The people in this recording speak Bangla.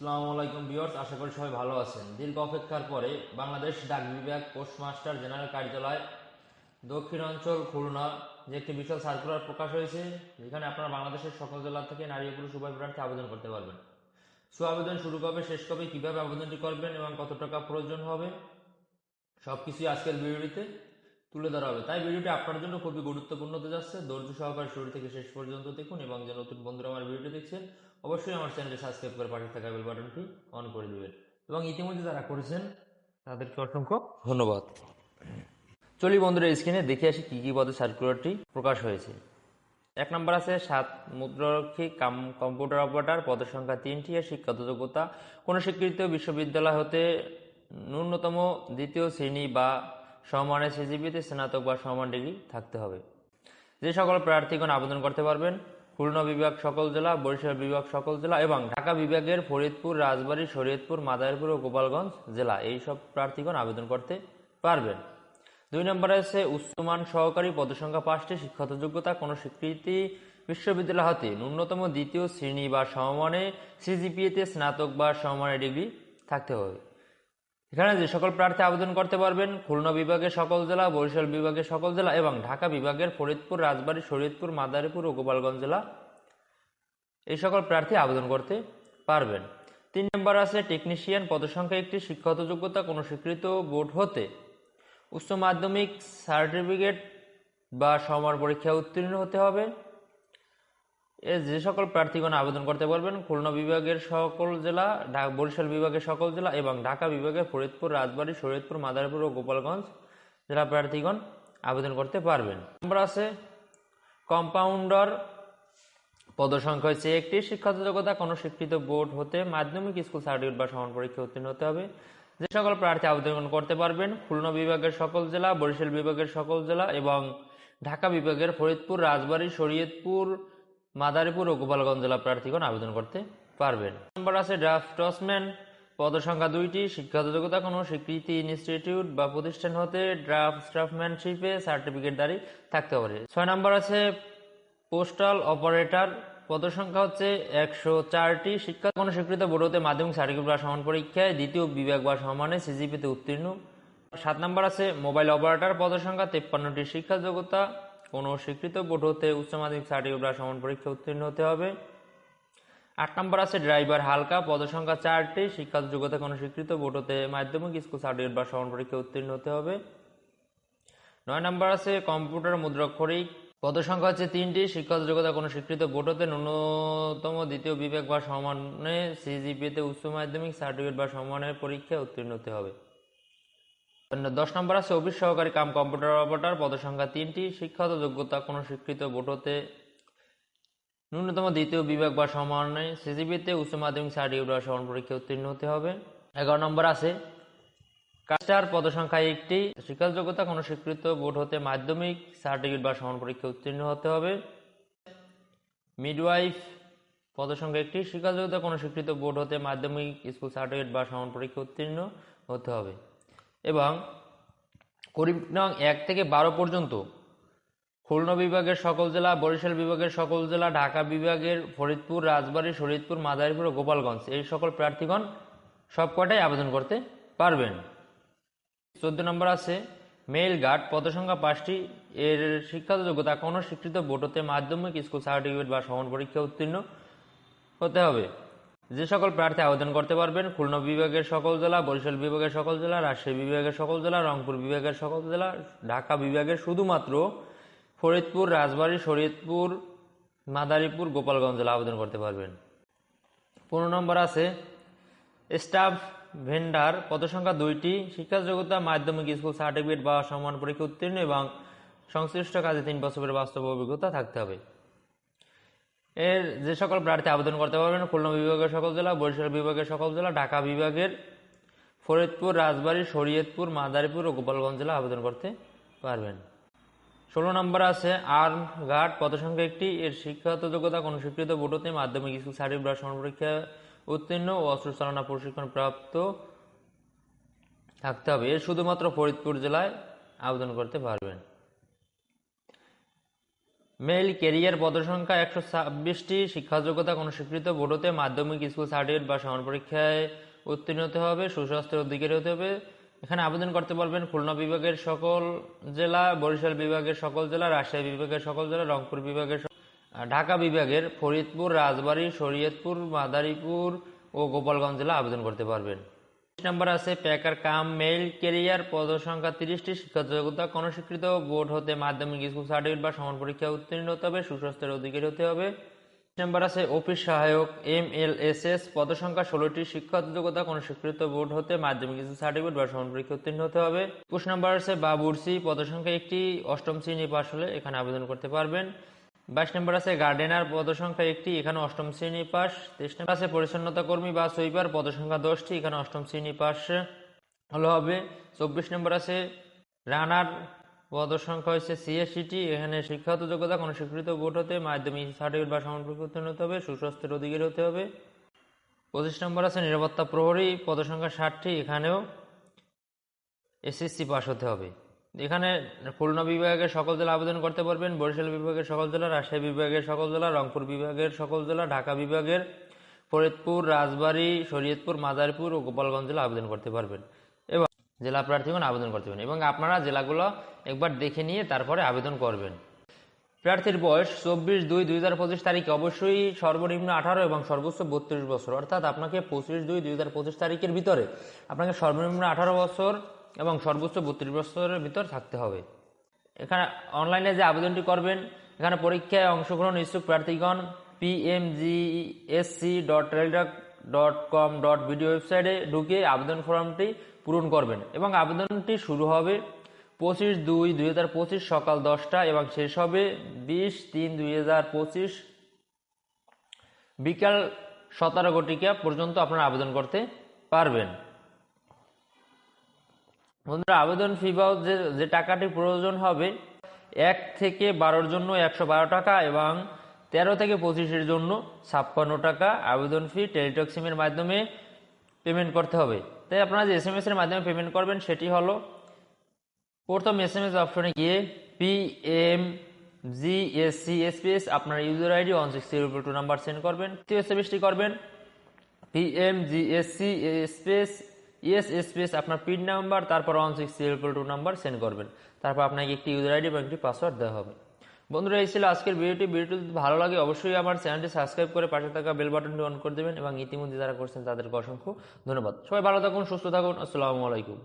আসসালামু আলাইকুম ভিউয়ার্স, আশা করি সবাই ভালো আছেন। দীর্ঘ অপেক্ষার পরে বাংলাদেশ ডাক বিভাগ পোস্টমাস্টার জেনারেল কার্যালয় দক্ষিণ অঞ্চল খুলনা, যে একটি বিশাল সার্কুলার প্রকাশ হয়েছে, যেখানে আপনারা বাংলাদেশের সকল জেলা থেকে নারী পুরুষ উভয় প্রার্থী আবেদন করতে পারবেন। সু আবেদন শুরু কবে শেষ কবে, কীভাবে আবেদনটি করবেন এবং কত টাকা প্রয়োজন হবে সব কিছুই আজকের ভিডিওটিতে তুলে ধরা হবে। তাই ভিডিওটি আপনার জন্য খুবই গুরুত্বপূর্ণ হতে যাচ্ছে। ধৈর্য সহকারে শুরু থেকে শেষ পর্যন্ত দেখুন এবং যে নতুন বন্ধুরা আমার ভিডিওটি দেখছেন অবশ্যই আমার চ্যানেলটি সাবস্ক্রাইব করে পাশে থাকা বেল বাটনটি অন করে দিবেন। এবং ইতিমধ্যে যারা করেছেন, তাদেরকে অসংখ্য ধন্যবাদ। চলি বন্ধুরা স্ক্রিনে দেখে আসি কি কি পদে সার্কুলারটি প্রকাশ হয়েছে। এক নম্বর আছে, সাত মুদ্রারক্ষী কাম কম্পিউটার অপারেটর পদের সংখ্যা তিনটি, আর শিক্ষাগত যোগ্যতা কোনো স্বীকৃত বিশ্ববিদ্যালয় হতে ন্যূনতম দ্বিতীয় শ্রেণি বা সমানের সিজিপিতে স্নাতক বা সমান ডিগ্রি থাকতে হবে। যে সকল প্রার্থীগণ আবেদন করতে পারবেন খুলনা বিভাগ সকল জেলা, বরিশাল বিভাগ সকল জেলা এবং ঢাকা বিভাগের ফরিদপুর, রাজবাড়ী, শরীয়তপুর, মাদারীপুর ও গোপালগঞ্জ জেলা এই সব প্রার্থীগণ আবেদন করতে পারবেন। দুই নম্বরে আছে উচ্চমান সহকারী পদসংখ্যা পাঁচটি শিক্ষাগত যোগ্যতা কোনো স্বীকৃতি বিশ্ববিদ্যালয় হতে। ন্যূনতম দ্বিতীয় শ্রেণি বা সমমানে সিজিপিএতে স্নাতক বা সমমানের ডিগ্রি থাকতে হবে। এখানে যে সকল প্রার্থী আবেদন করতে পারবেন, খুলনা বিভাগের সকল জেলা, বরিশাল বিভাগের সকল জেলা এবং ঢাকা বিভাগের ফরিদপুর, রাজবাড়ী, শরীয়তপুর, মাদারীপুর ও গোপালগঞ্জ জেলা এই সকল প্রার্থী আবেদন করতে পারবেন। তিন নম্বর আছে টেকনিশিয়ান পদসংখ্যা একটি শিক্ষাগত যোগ্যতা, কোনো স্বীকৃত বোর্ড হতে উচ্চ মাধ্যমিক সার্টিফিকেট বা সমান পরীক্ষা উত্তীর্ণ হতে হবে। এ যে সকল প্রার্থীগণ আবেদন করতে পারবেন, খুলনা বিভাগের সকল জেলা বরিশাল বিভাগের সকল জেলা এবং ঢাকা বিভাগের ফরিদপুর, রাজবাড়ী, শরীয়তপুর, মাদারীপুর ও গোপালগঞ্জ জেলা প্রার্থীগণ আবেদন করতে পারবেন। নম্বর আছে কম্পাউন্ডার পদসংখ্যা হচ্ছে একটি। শিক্ষাগত যোগ্যতা কোনো স্বীকৃত বোর্ড হতে মাধ্যমিক স্কুল সার্টিফিকেট বা সমান পরীক্ষা উত্তীর্ণ হতে হবে। যে সকল প্রার্থী আবেদন করতে পারবেন, খুলনা বিভাগের সকল জেলা, বরিশাল বিভাগের সকল জেলা এবং ঢাকা বিভাগের ফরিদপুর, রাজবাড়ী, শরীয়তপুর, মাদারীপুর ও গোপালগঞ্জ জেলা প্রার্থীগণ আবেদন করতে পারবেন। নম্বর আছে ড্রাফটসম্যান পদসংখ্যা দুইটি শিক্ষাগত যোগ্যতা কোনো স্বীকৃতি ইনস্টিটিউট বা প্রতিষ্ঠান হতে ড্রাফট স্টাফম্যানশিপে সার্টিফিকেটদারি থাকতে পারে ছয় নম্বর আছে পোস্টাল অপারেটর পদসংখ্যা হচ্ছে একশো চারটি। শিক্ষা কোনো স্বীকৃত বোর্ড হতে মাধ্যমিক সার্টিফিকেট বা সমান পরীক্ষায়, দ্বিতীয় বিভাগ বা সমানে সিজিপিতে উত্তীর্ণ। সাত নম্বর আছে, মোবাইল অপারেটর পদসংখ্যা তেপ্পান্নটি। শিক্ষা যোগ্যতা কোনো স্বীকৃত বোর্ড হতে উচ্চ মাধ্যমিক সার্টিফিকেট বা সমান পরীক্ষা উত্তীর্ণ হতে হবে। আট নম্বর আছে, ড্রাইভার হালকা পদসংখ্যা চারটি। শিক্ষা যোগ্যতা কোনো স্বীকৃত বোর্ড হতে মাধ্যমিক স্কুল সার্টিফিকেট বা সমান পরীক্ষা উত্তীর্ণ হতে হবে। নয় নম্বর আছে, কম্পিউটার মুদ্রাক্ষরিক পদসংখ্যা হচ্ছে তিনটি, শিক্ষাগত যোগ্যতা কোনো স্বীকৃত বোর্ড হতে ন্যূনতম দ্বিতীয় বিভাগ বা সমানে সিজিপিতে উচ্চ মাধ্যমিক সার্টিফিকেট বা সমানের পরীক্ষায় উত্তীর্ণ হতে হবে। দশ নম্বর আছে, অফিস সহকারী কাম কম্পিউটার অপারেটর পদসংখ্যা তিনটি, শিক্ষাগত যোগ্যতা কোনো স্বীকৃত বোর্ড হতে ন্যূনতম দ্বিতীয় বিভাগ বা সমানে সিজিপিতে উচ্চ মাধ্যমিক সার্টিফিকেট বা সমান পরীক্ষা উত্তীর্ণ হতে হবে। এগারো নম্বর আছে কাস্টার পদসংখ্যা একটি যোগ্যতা কোনো স্বীকৃত বোর্ড হতে মাধ্যমিক, সার্টিফিকেট বা সমান পরীক্ষা উত্তীর্ণ হতে হবে। মিডওয়াইফ পদসংখ্যা একটি যোগ্যতা কোনো স্বীকৃত বোর্ড হতে মাধ্যমিক, স্কুল সার্টিফিকেট বা সমান পরীক্ষা উত্তীর্ণ হতে হবে। এবং করিম নং এক থেকে বারো পর্যন্ত খুলনা বিভাগের সকল জেলা, বরিশাল বিভাগের সকল জেলা, ঢাকা বিভাগের ফরিদপুর, রাজবাড়ী শরীয়তপুর মাদারীপুর ও গোপালগঞ্জ এই সকল প্রার্থীগণ সবকটাই আবেদন করতে পারবেন। চোদ্দ নম্বর আছে মেল গার্ড, পদসংখ্যা পাঁচটি, এর শিক্ষাগত যোগ্যতা কোনো স্বীকৃত বোর্ড হতে মাধ্যমিক, স্কুল সার্টিফিকেট বা সমান পরীক্ষা উত্তীর্ণ হতে হবে। যে সকল প্রার্থী আবেদন করতে পারবেন, খুলনা বিভাগের সকল জেলা, বরিশাল বিভাগের সকল জেলা, রাজশাহী বিভাগের সকল জেলা, রংপুর বিভাগের সকল জেলা, ঢাকা বিভাগের শুধুমাত্র ফরিদপুর, রাজবাড়ী, শরীয়তপুর, মাদারীপুর, গোপালগঞ্জ জেলা আবেদন করতে পারবেন। পনেরো নম্বর আছে, স্টাফ ভেন্ডার, পদসংখ্যা দুইটি শিক্ষা যোগ্যতা মাধ্যমিক স্কুল সার্টিফিকেট বা সমান পরীক্ষা উত্তীর্ণ এবং সংশ্লিষ্ট কাজে তিন বছরের বাস্তব অভিজ্ঞতা থাকতে হবে। এর যে সকল প্রার্থী আবেদন করতে পারবেন, খুলনা বিভাগের সকল জেলা, বরিশাল বিভাগের সকল জেলা, ঢাকা বিভাগের ফরিদপুর, রাজবাড়ী, শরীয়তপুর, মাদারীপুর ও গোপালগঞ্জ জেলা আবেদন করতে পারবেন। ষোলো নম্বর আছে আর্ম গার্ড পদসংখ্যা একটি। এর শিক্ষাগত যোগ্যতা, কোনো স্বীকৃত বোর্ডতে মাধ্যমিক স্কুল সার্টিফিকেট বা পরীক্ষা উত্তীর্ণ ও অস্ত্র চালনা প্রশিক্ষণ প্রাপ্ত থাকতে হবে। এর শুধুমাত্র ফরিদপুর জেলায় আবেদন করতে পারবেন। মেল কেরিয়ার পদসংখ্যা একশো ছাব্বিশটি, শিক্ষা যোগ্যতা কোনো স্বীকৃত বোর্ড হতে মাধ্যমিক স্কুল সার্টিফিকেট বা সমান পরীক্ষায় উত্তীর্ণ হতে হবে, সুস্বাস্থ্যের অধিকারী হতে হবে। এখানে আবেদন করতে পারবেন খুলনা বিভাগের সকল জেলা, বরিশাল বিভাগের সকল জেলা, রাজশাহী বিভাগের সকল জেলা, রংপুর বিভাগের ঢাকা বিভাগের ফরিদপুর, রাজবাড়ী, শরীয়তপুর, মাদারীপুর ও গোপালগঞ্জ জেলা আবেদন করতে পারবেন। নাম্বার আছে, প্যাকার কাম, মেইল কেরিয়ার পদ সংখ্যা তিরিশটি শিক্ষা যোগ্যতা কোন স্বীকৃত বোর্ড হতে মাধ্যমিক, স্কুল সার্টিফিকেট বা সমান পরীক্ষা উত্তীর্ণ হতে হবে, সুস্বাস্থ্যের অধিকারী হতে হবে। নাম্বার আছে, অফিস সহায়ক এম এল এস এস পদ সংখ্যা ষোলোটি শিক্ষা যোগ্যতা কোন স্বীকৃত বোর্ড হতে মাধ্যমিক সার্টিফিকেট বা সমান পরীক্ষা উত্তীর্ণ হতে হবে। একুশ নাম্বার আছে বাবুরসি পদ সংখ্যা একটি, অষ্টম শ্রেণি পাশ হলে এখানে আবেদন করতে পারবেন। বাইশ নম্বর আছে, গার্ডেনার পদসংখ্যা একটি, এখানে অষ্টম শ্রেণি পাস তেইশ নম্বর আছে, পরিচ্ছন্নতা কর্মী বা সুইপার পদসংখ্যা দশটি, এখানে অষ্টম শ্রেণি পাস হলো হবে। চব্বিশ নম্বর আছে, রানার পদসংখ্যা হচ্ছে সিএসসিটি এখানে শিক্ষাগত যোগ্যতা কোনো স্বীকৃত বোর্ড হতে, মাধ্যমিক সার্টিফিকেট বা পরিবর্তন হতে হবে, সুস্বাস্থ্যের অধিকারী হতে হবে। পঁচিশ নম্বর আছে, নিরাপত্তা প্রহরী, পদসংখ্যা ষাটটি, এখানেও এসএসসি পাস হতে হবে। এখানে খুলনা বিভাগের সকল জেলা আবেদন করতে পারবেন, বরিশাল বিভাগের সকল জেলা, রাজশাহী বিভাগের সকল জেলা, রংপুর বিভাগের সকল জেলা, ঢাকা বিভাগের ফরিদপুর, রাজবাড়ী, শরীয়তপুর, মাদারীপুর ও গোপালগঞ্জ জেলা আবেদন করতে পারবেন। এবং জেলা প্রার্থীগণ আবেদন করতে পারবেন। এবং আপনারা জেলাগুলো একবার দেখে নিয়ে তারপরে আবেদন করবেন। প্রার্থীর বয়স চব্বিশ দুই দুই হাজার পঁচিশ তারিখে অবশ্যই সর্বনিম্ন আঠারো এবং সর্বোচ্চ বত্রিশ বছর। অর্থাৎ আপনাকে পঁচিশ দুই দুই হাজার পঁচিশ তারিখের ভিতরে আপনাকে সর্বনিম্ন আঠারো বছর এবং সর্বোচ্চ বত্রিশ বছরের ভিতর থাকতে হবে। এখানে অনলাইনে যে আবেদনটি করবেন, এখানে পরীক্ষায় অংশগ্রহণ ইচ্ছুক প্রার্থীগণ পিএমজিএসসি ডট রেলডক ডট কম ডট ভিডিও ওয়েবসাইটে ঢুকে আবেদন ফর্মটি পূরণ করবেন এবং আবেদনটি শুরু হবে পঁচিশ দুই দুই হাজার পঁচিশ সকাল দশটা এবং শেষ হবে বিশ তিন দুই হাজার পঁচিশ বিকাল সতেরো ঘটিকা পর্যন্ত আপনারা আবেদন করতে পারবেন। বন্ধুরা, আবেদন ফি বা যে যে টাকাটি প্রয়োজন হবে, এক থেকে বারোর জন্য একশো বারো টাকা এবং তেরো থেকে পঁচিশের জন্য ছাপ্পান্ন টাকা আবেদন ফি টেলিটক সিমের মাধ্যমে পেমেন্ট করতে হবে। তাই আপনারা যে এস এম এস এর মাধ্যমে পেমেন্ট করবেন, সেটি হলো, প্রথম এস এম এস অপশনে গিয়ে P M G S C S P S আপনার user ID one six zero two number send করবেন। তৃতীয় এস এম এসটি করবেন পিএমজিএসসি স্পেস ইএস স্পেস আপনার পিন নাম্বার তারপর one six zero two number send করবেন। তারপর আপনাকে একটি ইউজার আইডি এবং একটি পাসওয়ার্ড দেওয়া হবে। বন্ধুরা, এই ছিল আজকের ভিডিওটি। ভিডিওটি যদি ভালো লাগে, অবশ্যই আমার চ্যানেলটি সাবস্ক্রাইব করে পাশে থাকা বেল বাটনটি অন করে দেবেন এবং ইতিমধ্যে যারা করছেন তাদেরকে অসংখ্য ধন্যবাদ। সবাই ভালো থাকুন, সুস্থ থাকুন। আসসালামু আলাইকুম।